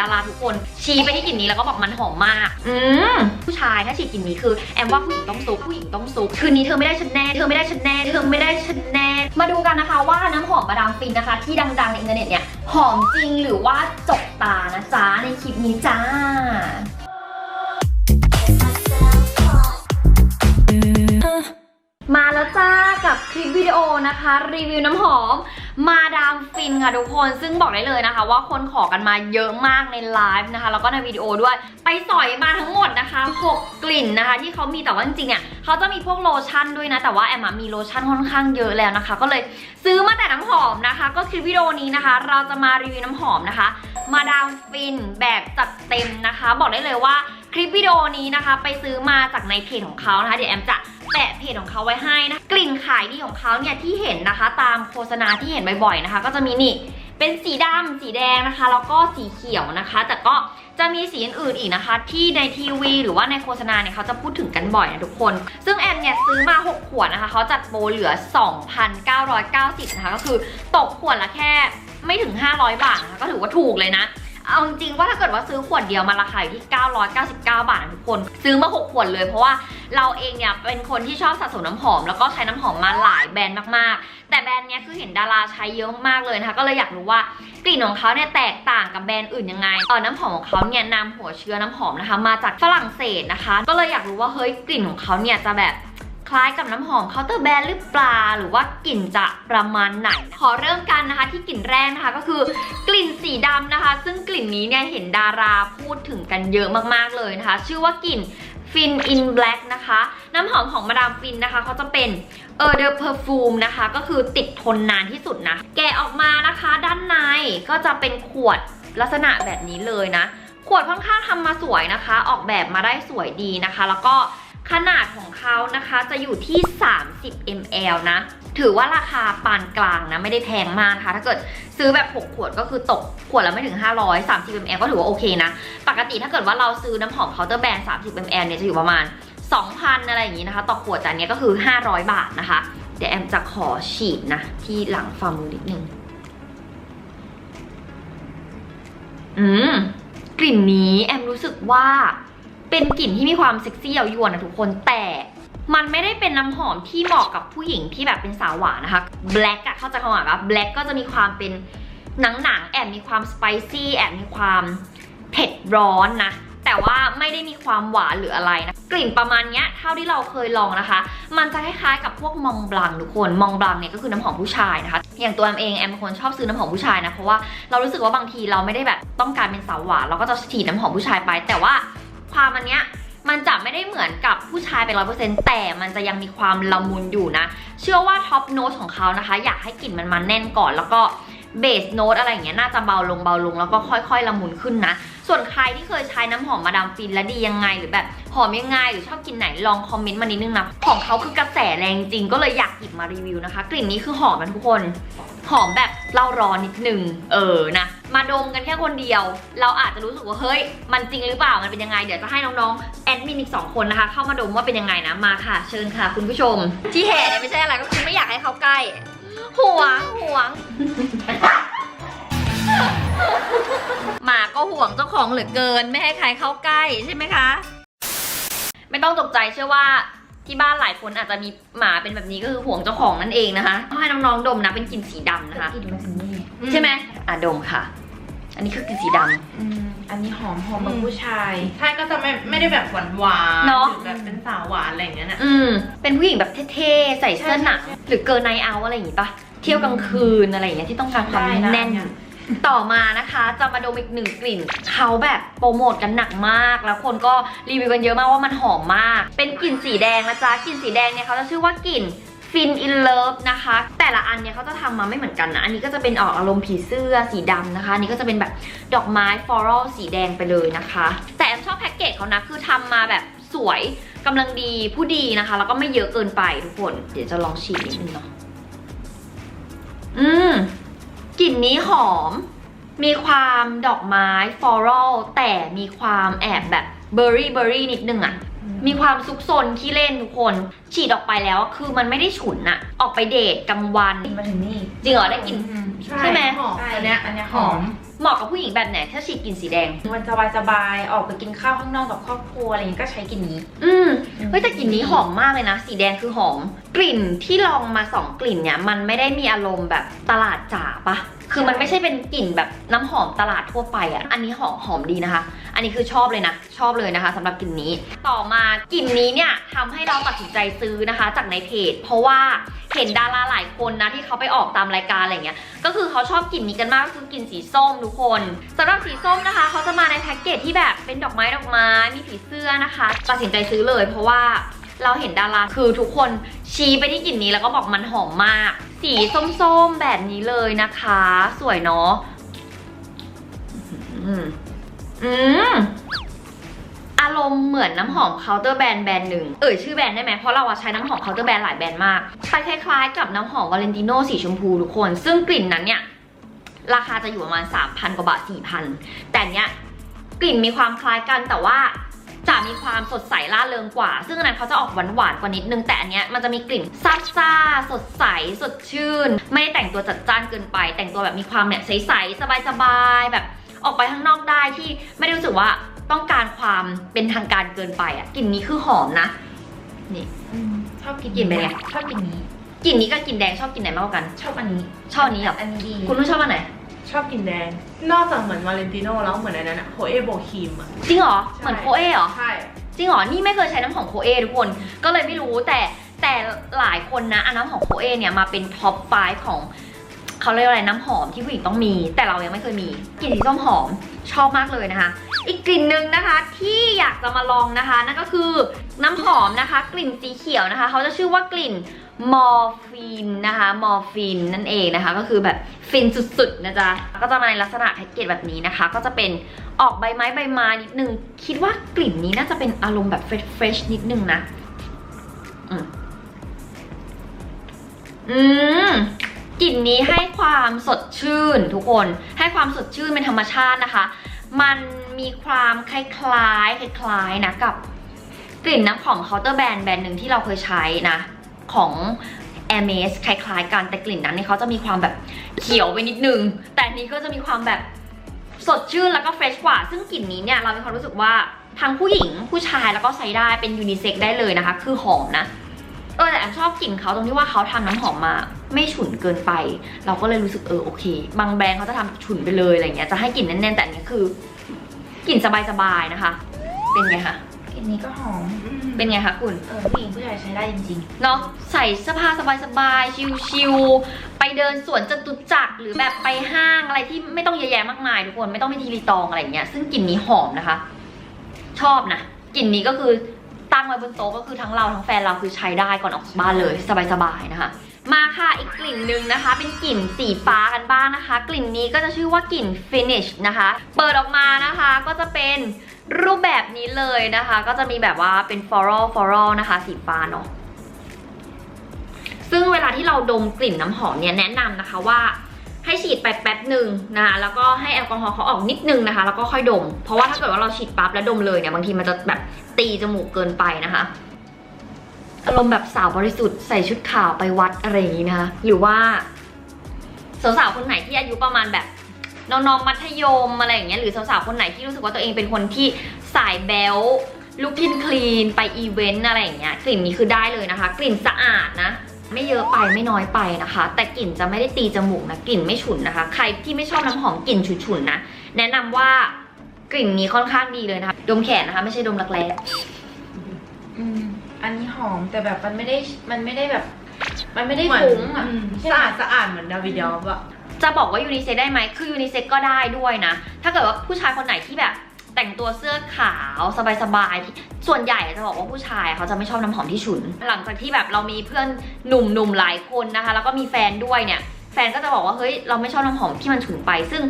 ดาราทุกคนชี้ไปที่กลิ่นนี้แล้วก็บอกมันหอมมาก อืมผู้ชายถ้าฉีดกลิ่นนี้คือแอมว่าผู้หญิงต้องซุกผู้หญิงต้องซุกคืนนี้เธอไม่ได้ฉันแน่เธอไม่ได้ฉันแน่เธอไม่ได้ฉันแน่มาดูกันนะคะว่าน้ำหอมมาดามฟินนะคะ ที่ดังๆในอินเทอร์เน็ตเนี่ยหอมจริงหรือว่าจกตานะจ๊ะในคลิปนี้จ้า มาแล้วจ้ากับคลิปวิดีโอนะคะ รีวิวน้ำหอม มาดามฟินค่ะทุกคนซึ่งบอกได้เลยนะคะ ว่าคนขอกันมาเยอะมากในไลฟ์นะคะ แล้วก็ในวิดีโอด้วย ไปสอยมาทั้งหมดนะคะ 6 กลิ่นนะคะ ที่เขามีแต่ว่าจริงๆอะเขาจะมีพวกโลชั่นด้วยนะ แต่ว่าแอมมีโลชั่นค่อนข้างเยอะแล้วนะคะ ก็เลยซื้อมาแต่น้ำหอมนะคะ ก็คลิปวิดีโอนี้นะคะ เราจะมารีวิวน้ำหอมนะคะ มาดามฟินแบบจัดเต็มนะคะ บอกได้เลยว่าคลิปวิดีโอนี้นะคะ ไปซื้อมาจากในเพจของเขานะคะเดี๋ยวแอมจะ แปะเพจของเขาไว้ให้นะ กลิ่นขายดีของเขาเนี่ยที่เห็นนะคะ ตามโฆษณาที่เห็นบ่อยๆนะคะ ก็จะมีนี่เป็นสีดำสีแดงนะคะ แล้วก็สีเขียวนะคะ แต่ก็จะมีสีอื่นๆอีกนะคะ ที่ในทีวีหรือว่าในโฆษณาเนี่ยเขาจะพูดถึงกันบ่อยนะทุกคน ซึ่งแอมเนี่ยซื้อมา 6 ขวดนะคะ เขาจัดโปรเหลือ 2,990 นะคะ ก็คือตกขวดละแค่ไม่ถึง 500 บาทนะคะ ก็ถือว่าถูกเลยนะ เอาจริงว่าถ้าเกิดว่าซื้อขวดเดียวมาราคาอยู่ที่ 999 บาททุกคน ซื้อมา 6 ขวดเลยเพราะว่าเราเองเนี่ยเป็นคนที่ชอบสะสมน้ำหอม แล้วก็ใช้น้ำหอมมาหลายแบรนด์มากๆ แต่แบรนด์เนี้ยคือเห็นดาราใช้เยอะมากเลยนะคะก็เลยอยากรู้ว่ากลิ่นของเขาเนี่ยแตกต่างกับแบรนด์อื่นยังไงเออน้ำหอมของเขาเนี่ยนำหัวเชื้อน้ำหอมนะคะ มาจากฝรั่งเศสนะคะ ก็เลยอยากรู้ว่าเฮ้ยกลิ่นของเขาเนี่ยจะแบบ คล้ายกับน้ำหอมเคาน์เตอร์แบรนด์หรือเปล่าหรือว่ากลิ่นจะประมาณไหน ขอเริ่มกันนะคะที่กลิ่นแรกนะคะก็คือกลิ่นสีดำนะคะ ซึ่งกลิ่นนี้เนี่ยเห็นดาราพูดถึงกันเยอะมากๆเลยนะคะ ชื่อว่ากลิ่นฟินอินแบล็กนะคะ น้ำหอมของมาดามฟินนะคะเขาจะเป็นเออเดอเพอร์ฟูมนะคะ ก็คือติดทนนานที่สุดนะ แกะออกมานะคะด้านในก็จะเป็นขวดลักษณะแบบนี้เลยนะ ขวดค่อนข้างทำมาสวยนะคะ ออกแบบมาได้สวยดีนะคะ แล้วก็ ขนาดของเขานะคะจะอยู่ที่ 30 ml นะ ถือว่าราคาปานกลางนะ ไม่ได้แพงมากนะคะถ้าเกิดซื้อแบบ 6 ขวดก็คือตกขวดละไม่ถึง 500 30 ml ก็ถือว่าโอเคนะ ปกติถ้าเกิดว่าเราซื้อน้ำหอมเคาน์เตอร์แบรนด์ 30 ml เนี่ยจะอยู่ประมาณ 2,000 อะไรอย่างนี้นะคะ ต่อขวดแต่อันเนี้ยก็คือ 500 บาทนะคะ เดี๋ยวแอมจะขอฉีดนะ ที่หลังฝ่ามือนิดนึงอืมกลิ่นนี้แอมรู้สึกว่า เป็นกลิ่นที่มีความเซ็กซี่เย้ายวนนะทุกคนแต่มันไม่ได้เป็นน้ำหอมที่เหมาะกับผู้หญิงที่แบบเป็นสาวหวานนะคะ black อะเข้าใจคำว่าปะ black ก็จะมีความเป็นหนังหนังๆแอบมีความสไปซี่แอบมีความเผ็ดร้อนนะแต่ว่าไม่ได้มีความหวานหรืออะไรนะกลิ่นประมาณเนี้ยเท่าที่เราเคยลองนะคะ มันจะคล้ายๆกับพวกมองบลังทุกคนมองบลังเนี่ยก็คือน้ำหอมผู้ชายนะคะ อย่างตัวแอมเองแอมเป็นคนชอบซื้อน้ำหอมผู้ชายนะเพราะว่าเรารู้สึกว่าบางทีเราไม่ได้แบบต้องการเป็นสาวหวานเราก็จะฉีดน้ำหอมผู้ชายไป แต่ว่า ความอันเนี้ยมันจะไม่ได้เหมือนกับผู้ชายเป็นร้อยเปอร์เซ็นต์แต่มันจะยังมีความละมุนอยู่นะ เชื่อว่าท็อปโน้ตของเขานะคะ อยากให้กลิ่นมันมาแน่นก่อนแล้วก็เบสโน้ตอะไรอย่างเงี้ยน่าจะเบาลงเบาลงแล้วก็ค่อยๆละมุนขึ้นนะ ส่วนใครที่เคยใช้น้ำหอมมาดามฟินแล้วดียังไง หรือแบบหอมยังไง หรือชอบกลินไหนลองคอมเมนต์มานิดนึงนะ ของเขาคือกระแสแรงจริงก็เลยอยากหยิบมารีวิวนะคะ กลิ่นนี้คือหอมนะทุกคน หอมแบบเล่าร้อนนิดนึง เออนะมาดมกันแค่คนเดียว เราอาจจะรู้สึกว่าเฮ้ย มันจริงหรือเปล่า มันเป็นยังไง เดี๋ยวจะให้น้องๆ แอดมินอีกสองคนนะคะ เข้ามาดมว่าเป็นยังไงนะ มาค่ะ เชิญค่ะ คุณผู้ชม ที่แห่เนี่ยไม่ใช่อะไรก็คือไม่อยากให้เขาใกล้ หวงหวง หมาก็ห่วงเจ้าของเหลือเกิน ไม่ให้ใครเข้าใกล้ใช่ไหมคะ ไม่ต้องตกใจเชื่อว่าที่บ้านหลายคนอาจจะมีหมาเป็นแบบนี้ก็คือห่วงเจ้าของนั่นเองนะคะให้น้องๆดมนะเป็นกลิ่นสีดำนะคะกลิ่นมันนี่ใช่ไหมอะดมค่ะ อันนี้คือกลิ่นสีดำอืมอันนี้หอมหอมแบบอืมผู้ชายใช่ก็จะไม่ไม่ได้แบบหวานหวานเนอะหรือแบบเป็นสาวหวานอะไรอย่างเงี้ยนะอืมเป็นผู้หญิงแบบเท่ๆใส่เสื้อหนังใช่ใช่หรือเกิร์ลไนท์เอาท์อะไรอย่างงี้ปะเที่ยวกลางคืนอะไรอย่างเงี้ยที่ต้องการความได้นะแน่น ต่อมานะคะจะมาดมอีกหนึ่งกลิ่นเขาแบบโปรโมทกันหนักมาก แล้วคนก็รีวิวกันเยอะมากว่ามันหอมมาก เป็นกลิ่นสีแดงนะจ๊ะกลิ่นสีแดงเนี่ยเขาจะชื่อว่ากลิ่น Fin in Love นะคะ แต่ละอันเนี่ยเขาจะทำมาไม่เหมือนกันนะ อันนี้ก็จะเป็นออกอารมณ์ผีเสื้อสีดำนะคะอันนี้ก็จะเป็นแบบดอกไม้ฟลอรัลสีแดงไปเลยนะคะ แต่แอมชอบแพ็กเกจเขานะ คือทำมาแบบสวยกำลังดีผู้ดีนะคะ แล้วก็ไม่เยอะเกินไปทุกคน เดี๋ยวจะลองฉีดนิดนึงเนาะ อืม กลิ่นนี้หอม มีความดอกไม้ฟลอรัลแต่มีความแอบแบบเบอร์รี่เบอร์รี่นิดนึงอะมีความซุกซนที่เล่นทุกคน ฉีดออกไปแล้วอะคือมันไม่ได้ฉุนอะออกไปเดทกลางวันกลิ่นมาถึงนี่ จริงเหรอได้กลิ่นอืมใช่ไหม หอมใช่อันเนี้ยอันเนี้ยหหออมม เหมาะกับผู้หญิงแบบไหนถ้าฉีดกลิ่นสีแดง มันสบายสบายๆออกไปกินข้าวข้างนอกกับครอบครัวอะไรอย่างงี้ก็ใช้กลิ่นนี้ อืมเฮ้ยแต่กลิ่นนี้หอมมากเลยนะ สีแดงคือหอม กลิ่นที่ลองมาสองกลิ่นเนี่ยมันไม่ได้มีอารมณ์แบบตลาดจ๋าปะ คือมันไม่ใช่เป็นกลิ่นแบบน้ำหอมตลาดทั่วไปอะ่ะ อันนี้หอมหอมดีนะคะ อันนี้คือชอบเลยนะ ชอบเลยนะคะสำหรับกลิ่นนี้ ต่อมากลิ่นนี้เนี่ยทำให้เราตัดสินใจซื้อนะคะ จากในเพจ เพราะว่าเห็นดาราหลายคนนะที่เขาไปออกตามรายการอะไรเงี้ย ก็คือเขาชอบกลิ่นนี้กันมากก็คือกลิ่นสีส้มทุกคนสำหรับสีส้มนะคะ เขาจะมาในแพ็กเกจที่แบบเป็นดอกไม้ดอกไม้มีผีเสื้อนะคะ ตัดสินใจซื้อเลย เพราะว่าเราเห็นดาราคือทุกคนชี้ไปที่กลิ่นนี้แล้วก็บอกมันหอมมาก สีส้มๆแบบนี้เลยนะคะ สวยเนาะอืมอืมอารมณ์เหมือนน้ำหอมเคาน์เตอร์แบรนด์แบรนด์หนึ่งเอ่ยชื่อแบรนด์ได้ไหมเพราะเราอะใช้น้ำหอมเคาน์เตอร์แบรนด์หลายแบรนด์มากไปคล้ายๆกับน้ำหอมวาเลนติโนสีชมพูทุกคน ซึ่งกลิ่นนั้นเนี่ยราคาจะอยู่ประมาณ 3,000 กว่าบาท 4,000 แต่เนี้ยกลิ่นมีความคล้ายกันแต่ว่า จะมีความสดใสล่าเริงกว่า ซึ่งอันนั้นเขาจะออกหวานหวานๆกว่านิดนึงแต่อันเนี้ยมันจะมีกลิ่นซ่าซ่าๆสดใสสดชื่น ไม่ได้แต่งตัวจัดจ้านเกินไป แต่งตัวแบบมีความเนี่ยใสๆสบายๆแบบออกไปข้างนอกได้ที่ไม่ได้รู้สึกว่าต้องการความเป็นทางการเกินไปอะกลิ่นนี้คือหอมนะนี่ ชอบกินกลิ่นเป็นไงชอบกลิ่นนี้กลิ่นนี้กับกลิ่นแดงชอบกลิ่นไหนมากกว่ากัน ชอบอันนี้ชอบอันนี้เหรออันนี้ดีคุณรู้ชอบอันไหน ชอบกลิ่นแดง นอกจากเหมือนวาเลนติโนแล้วเหมือนอันนั้นอะโคเอโบครีมอะจริงเหรอใช่เหมือนโคเอเหรอ ใช่ จริงเหรอ นี่ไม่เคยใช้น้ำหอมโคเอทุกคน ก็เลยไม่รู้แต่แต่หลายคนนะอันน้ำหอมโคเอเนี่ยมาเป็นท็อป5ของเขาเรียกว่าอะไรน้ำหอมที่ผู้หญิงต้องมี แต่เรายังไม่เคยมีกลิ่นสีส้มหอมชอบมากเลยนะคะ อีกกลิ่นหนึ่งนะคะที่อยากจะมาลองนะคะ นั่นก็คือน้ำหอมนะคะ กลิ่นสีเขียวนะคะเขาจะชื่อว่ากลิ่น มอร์ฟีนนะคะ มอร์ฟีนนั่นเองนะคะ ก็คือแบบฟินสุดๆนะจ๊ะ ก็จะมาในลักษณะแพ็กเกจแบบนี้นะคะ ก็จะเป็นออกใบไม้ใบไม้นิดนึง คิดว่ากลิ่นนี้น่าจะเป็นอารมณ์แบบเฟรชนิดนึงนะ อืมอืมกลิ่นนี้ให้ความสดชื่นทุกคน ให้ความสดชื่นเป็นธรรมชาตินะคะ มันมีความคล้ายๆคล้ายนะกับกลิ่นน้ำหอมเคาน์เตอร์แบรนด์แบรนด์หนึ่งที่เราเคยใช้นะ ของ a i r m e s คล้ายๆกันแต่กลิ่นนั้นเนี่ยเขาจะมีความแบบเขียวไปนิดนึง แต่อันนี้ก็จะมีความแบบสดชื่นแล้วก็เฟรชกว่า ซึ่งกลิ่นนี้เนี่ยเรามีความรู้สึกว่าทั้งผู้หญิงผู้ชายแล้วก็ใช้ได้เป็นยูนิเซ็กได้เลยนะคะ คือหอมนะเออแต่แอมชอบกลิ่นเขาตรงที่ว่าเขาทำน้ำหอมมา ไม่ฉุนเกินไป เราก็เลยรู้สึกเออโอเค บางแบรนด์เขาจะทำฉุนไปเลยอะไรเงี้ยจะให้กลิ่นแน่นๆแต่อันนี้คือกลิ่นสบายๆนะคะ เป็นไงคะ กลิ่นนี้ก็หอมเป็นไงคะคุณ เออผู้หญิงผู้ชายใช้ได้จริงเนาะใส่เสื้อผ้าสบายๆ ชิลๆไปเดินสวนจตุจักรหรือแบบไปห้างอะไรที่ไม่ต้องเยอะแยะมากมายทุกคนไม่ต้องไปทีรีตองอะไรอย่างเงี้ยซึ่งกลิ่นนี้หอมนะคะ ชอบนะกลิ่นนี้ก็คือตั้งไว้บนโต๊ะก็คือทั้งเราทั้งแฟนเราคือใช้ได้ก่อนออกจากบ้านเลยสบายๆนะคะ มาค่ะอีกกลิ่นหนึ่งนะคะ เป็นกลิ่นสีฟ้ากันบ้างนะคะ กลิ่นนี้ก็จะชื่อว่ากลิ่น finish นะคะ เปิดออกมานะคะก็จะเป็น รูปแบบนี้เลยนะคะ ก็จะมีแบบว่าเป็น floral floral นะคะ สีฟ้าเนาะซึ่งเวลาที่เราดมกลิ่นน้ำหอมเนี่ยแนะนำนะคะว่าให้ฉีดไปแป๊บหนึ่งนะคะแล้วก็ให้แอลกอฮอล์เขาออกนิดนึงนะคะ แล้วก็ค่อยดม เพราะว่าถ้าเกิดว่าเราฉีดปั๊บแล้วดมเลยเนี่ยบางทีมันจะแบบตีจมูกเกินไปนะคะอารมณ์แบบสาวบริสุทธิ์ใส่ชุดขาวไปวัดอะไรอย่างนี้นะคะหรือว่าสาวๆคนไหนที่อายุประมาณแบบ น้องๆมัธยมอะไรอย่างเงี้ยหรือสาวๆคนไหนที่รู้สึกว่าตัวเองเป็นคนที่สายแบลลุคคินคลีนไปอีเวนต์อะไรอย่างเงี้ยกลิ่นนี้คือได้เลยนะคะ กลิ่นสะอาดนะไม่เยอะไปไม่น้อยไปนะคะ แต่กลิ่นจะไม่ได้ตีจมูกนะกลิ่นไม่ฉุนนะคะ ใครที่ไม่ชอบน้ำหอมกลิ่นฉุนๆนะแนะนำว่ากลิ่นนี้ค่อนข้างดีเลยนะคะ ดมแขนนะคะ ไม่ใช่ดมรักแร้ๆอืมอันนี้หอมแต่แบบมันไม่ได้มันไม่ได้แบบ มันไม่ได้เหมือนฟุ้งอะอืมใช่ไหมสะอาดสะอาดเหมือนดาวิดอฟอะ จะบอกว่ายูนิเซ็กได้ไหมคือยูนิเซ็กก็ได้ด้วยนะ ถ้าเกิดว่าผู้ชายคนไหนที่แบบแต่งตัวเสื้อขาวสบายๆ ส่วนใหญ่จะบอกว่าผู้ชายเขาจะไม่ชอบน้ำหอมที่ฉุน หลังจากที่แบบเรามีเพื่อนหนุ่มๆหลายคนนะคะ แล้วก็มีแฟนด้วยเนี่ย แฟนก็จะบอกว่าเฮ้ยเราไม่ชอบน้ำหอมที่มันฉุนไป ซึ่ง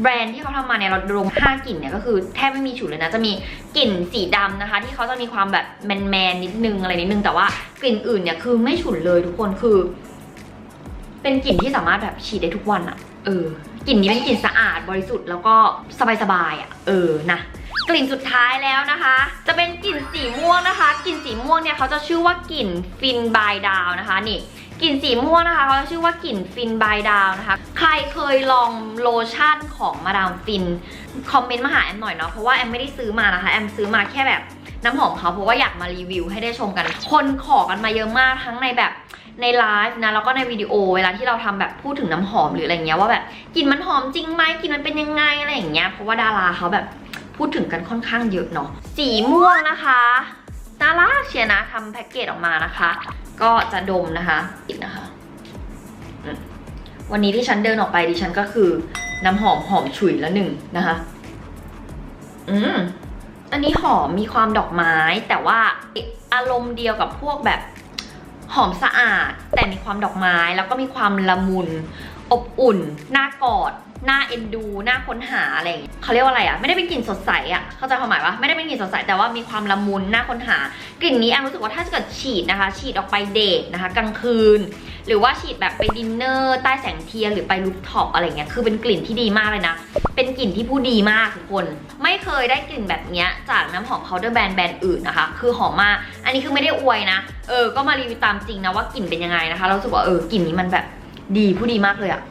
แบรนด์ที่เขาทำมาเนี่ยเราดม5กลิ่นเนี่ยก็คือแทบไม่มีฉุนเลยนะจะมีกลิ่นสีดำนะคะ ที่เขาจะมีความแบบแมนๆนิดนึงอะไรนิดนึงแต่ว่ากลิ่นอื่นเนี่ยคือไม่ฉุนเลยทุกคนคือ เป็นกลิ่นที่สามารถแบบฉีดได้ทุกวันอะเออกลิ่นนี้เป็นกลิ่นสะอาดบริสุทธิ์แล้วก็สบายๆอะเออนะกลิ่นสุดท้ายแล้วนะคะ จะเป็นกลิ่นสีม่วงนะคะ กลิ่นสีม่วงเนี่ยเขาจะชื่อว่ากลิ่นฟินบายดาวนะคะนี่กลิ่นสีม่วงนะคะเขาชื่อว่ากลิ่นฟินบายดาวนะคะ ใครเคยลองโลชั่นของมาดามฟิน คอมเมนต์มาหาแอมหน่อยเนาะเพราะว่าแอมไม่ได้ซื้อมานะคะ แอมซื้อมาแค่แบบ น้ำหอมเขาเพราะว่าอยากมารีวิวให้ได้ชมกัน คนขอกันมาเยอะมากทั้งในแบบในไลฟ์นะแล้วก็ในวิดีโอเวลาที่เราทำแบบพูดถึงน้ำหอมหรืออะไรเงี้ยว่าแบบกลิ่นมันหอมจริงไหมกลิ่นมันเป็นยังไงอะไรอย่างเงี้ยเพราะว่าดาราเขาแบบพูดถึงกันค่อนข้างเยอะเนาะสีม่วงนะคะน่ารักเชียร์นะทำแพ็กเกจออกมานะคะ ก็จะดมนะคะอีกนะคะ วันนี้ที่ฉันเดินออกไปดิฉันก็คือน้ำหอมหอมฉุยละหนึ่งนะคะ อืม อันนี้หอมมีความดอกไม้ แต่ว่าอารมณ์เดียวกับพวกแบบหอมสะอาด แต่มีความดอกไม้แล้วก็มีความละมุน อบอุ่นน่ากอดน่าเอ็นดูน่าค้นหาอะไรอย่างเงี้ยเขาเรียกว่าอะไรอะไม่ได้เป็นกลิ่นสดใสอะเข้าใจความหมายปะไม่ได้เป็นกลิ่นสดใสแต่ว่ามีความละมุนน่าค้นหากลิ่นนี้แอมรู้สึกว่าถ้าเกิดฉีดนะคะ ฉีดออกไปเดทนะคะ กลางคืน หรือว่าฉีดแบบไปดินเนอร์ใต้แสงเทียนหรือไปรูฟท็อปอะไรเงี้ยคือเป็นกลิ่นที่ดีมากเลยนะ เป็นกลิ่นที่ผู้ดีมากทุกคน ไม่เคยได้กลิ่นแบบเนี้ยจากน้ำหอม powder brand แบรนด์อื่นนะคะ คือหอมมาก อันนี้คือไม่ได้อวยนะ เออ ก็มารีวิวตามจริงนะว่ากลิ่นเป็นยังไงนะคะ เรารู้สึกว่าเออกลิ่นนี้มันแบบดีผู้ดีมากเลยอะ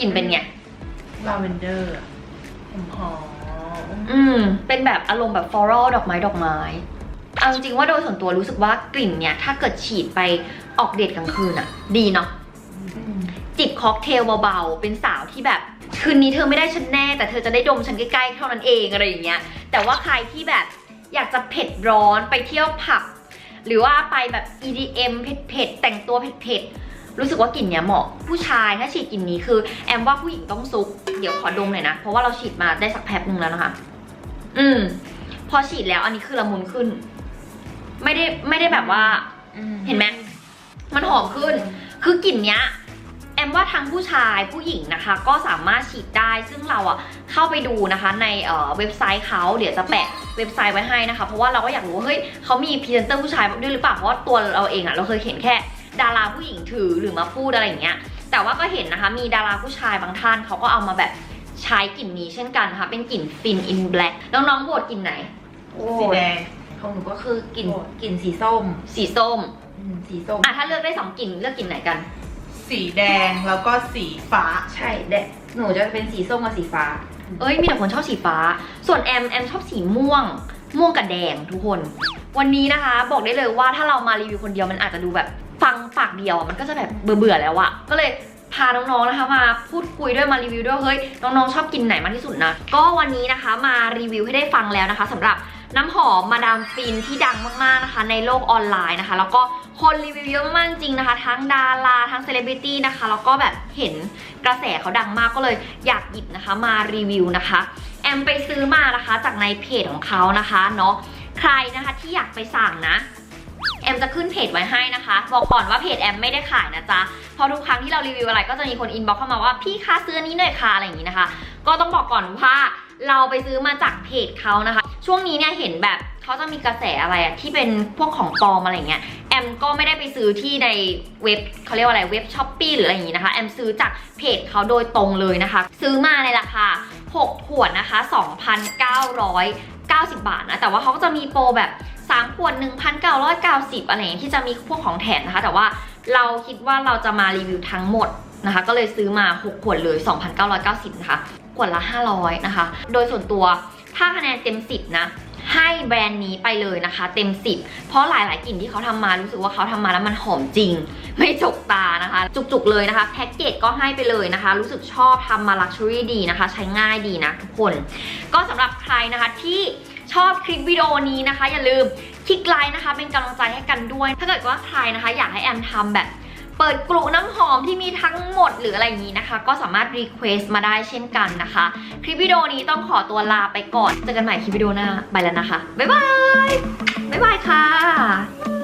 กลิ่นเป็นไงลาเวนเดอร์หอมอืม เป็นแบบอารมณ์แบบฟลอรัลดอกไม้ดอกไม้ เอาจริงว่าโดยส่วนตัวรู้สึกว่ากลิ่นเนี่ย ถ้าเกิดฉีดไปออกเดทกลางคืนอะดีเนาะจิบค็อกเทลเบาๆ เป็นสาวที่แบบคืนนี้เธอไม่ได้ฉันแน่ แต่เธอจะได้ดมฉันใกล้ๆเท่านั้นเองอะไรอย่างเงี้ย แต่ว่าใครที่แบบอยากจะเผ็ดร้อนไปเที่ยวผับหรือว่าไปแบบ EDM เผ็ดๆแต่งตัวเผ็ดๆรู้สึกว่ากลิ่นเนี้ยเหมาะผู้ชายถ้าฉีดกลิ่นนี้คือ แอมว่าผู้หญิงต้องซุก เดี๋ยวขอดมหน่อยนะ เพราะว่าเราฉีดมาได้สักแป๊บนึงแล้วนะคะ อืม พอฉีดแล้วอันนี้คือละมุนขึ้น ไม่ได้ไม่ได้แบบว่าเห็นไหมมันหอมขึ้น คือกลิ่นเนี้ย แอมว่าทั้งผู้ชายผู้หญิงนะคะ ก็สามารถฉีดได้ ซึ่งเราอะเข้าไปดูนะคะในเอ่อเว็บไซต์เขาเดี๋ยวจะแปะเว็บไซต์ไว้ให้นะคะ เพราะว่าเราก็อยากรู้ว่าเฮ้ยเขามีพรีเซนเตอร์ผู้ชายด้วยหรือเปล่า เพราะว่าตัวเราเองอะเราเคยเห็นแค่ ดาราผู้หญิงถือหรือมาพูดอะไรอย่างเงี้ย แต่ว่าก็เห็นนะคะ มีดาราผู้ชายบางท่านเขาก็เอามาแบบใช้กลิ่นนี้เช่นกันนะคะเป็นกลิ่นฟินอินแบล็กน้องๆโหวตกลิ่นไหน โอ้สีแดง ของหนูก็คือกลิ่นโอ้กลิ่นสีส้มสีส้มอืมสีส้มอะถ้าเลือกได้สองกลิ่นเลือกกลิ่นไหนกัน สีแดงแล้วก็สีฟ้า ใช่แดะหนูจะเป็นสีส้มกับสีฟ้า เอ้ยมีแต่คนชอบสีฟ้า ส่วนแอมแอมชอบสีม่วง ม่วงกับแดงทุกคน วันนี้นะคะ บอกได้เลยว่าถ้าเรามารีวิวคนเดียวมันอาจจะดูแบบฟังปากเดียวอะมันก็จะแบบเบื่อๆแล้วอะก็เลยพาน้องๆนะคะมาพูดคุยด้วยมารีวิวด้วยเฮ้ยน้องๆชอบกินไหนมากที่สุดนะก็วันนี้นะคะมารีวิวให้ได้ฟังแล้วนะคะสำหรับ น้ำหอมมาดามฟินที่ดังมากๆนะคะ ในโลกออนไลน์นะคะ แล้วก็คนรีวิวเยอะมากจริงนะคะ ทั้งดาราทั้งเซเลบริตี้นะคะ แล้วก็แบบเห็นกระแสเขาดังมากก็เลยอยากหยิบนะคะมารีวิวนะคะ แอมไปซื้อมานะคะจากในเพจของเขานะคะเนาะใครนะคะที่อยากไปสั่งนะแอมจะขึ้นเพจไว้ให้นะคะ บอกก่อนว่าเพจแอมไม่ได้ขายนะจ๊ะพราะทุกครั้งที่เรารีวิวอะไรก็จะมีคนอินบ็อกเข้ามาว่าพี่คะซื้อนนี้หน่อยค่ะอะไรอย่างนี้นะคะ ก็ต้องบอกก่อนว่า เราไปซื้อมาจากเพจเขานะคะ ช่วงนี้เนี่ยเห็นแบบเขาจะมีกระแสอะไรอะที่เป็นพวกของปลอมอะไรเงี้ยแอมก็ไม่ได้ไปซื้อที่ในเว็บเขาเรียกว่าอะไรเว็บช้อปปีหรืออะไรอย่างนี้นะคะ แอมซื้อจากเพจเขาโดยตรงเลยนะคะ ซื้อมาในราคา6ขวดนะคะ 2,990 บาทนะ แต่ว่าเขาก็จะมีโปรแบบ 3 ขวด 1,990 อะไรอย่างเงี้ยที่จะมีพวกของแถมนะคะ แต่ว่าเราคิดว่าเราจะมารีวิวทั้งหมดนะคะ ก็เลยซื้อมา 6 ขวดเลย 2,990 นะคะ ขวดละ 500 นะคะ โดยส่วนตัวถ้าคะแนนเต็ม 10 นะให้แบรนด์นี้ไปเลยนะคะ เต็ม 10 เพราะหลายๆกลิ่นที่เขาทำมารู้สึกว่าเขาทำมาแล้วมันหอมจริง ไม่จกตานะคะ จุกๆเลยนะคะแพ็กเกจก็ให้ไปเลยนะคะ รู้สึกชอบทำมาลักชัวรี่ดีนะคะ ใช้ง่ายดีนะทุกคน ก็สำหรับใครนะคะที่ชอบคลิปวิดีโอนี้นะคะ อย่าลืมคลิกไลค์นะคะ เป็นกำลังใจให้กันด้วย ถ้าเกิดว่าใครนะคะ อยากให้แอมทำแบบ เปิดกลุ่น้ำหอมที่มีทั้งหมดหรืออะไรอย่างนี้นะคะ ก็สามารถรีเควสต์มาได้เช่นกันนะคะ คลิปวิดีโอนี้ต้องขอตัวลาไปก่อน เจอกันใหม่คลิปวิดีโอหน้า ไปแล้วนะคะ บ๊ายบาย บ๊ายบายค่ะ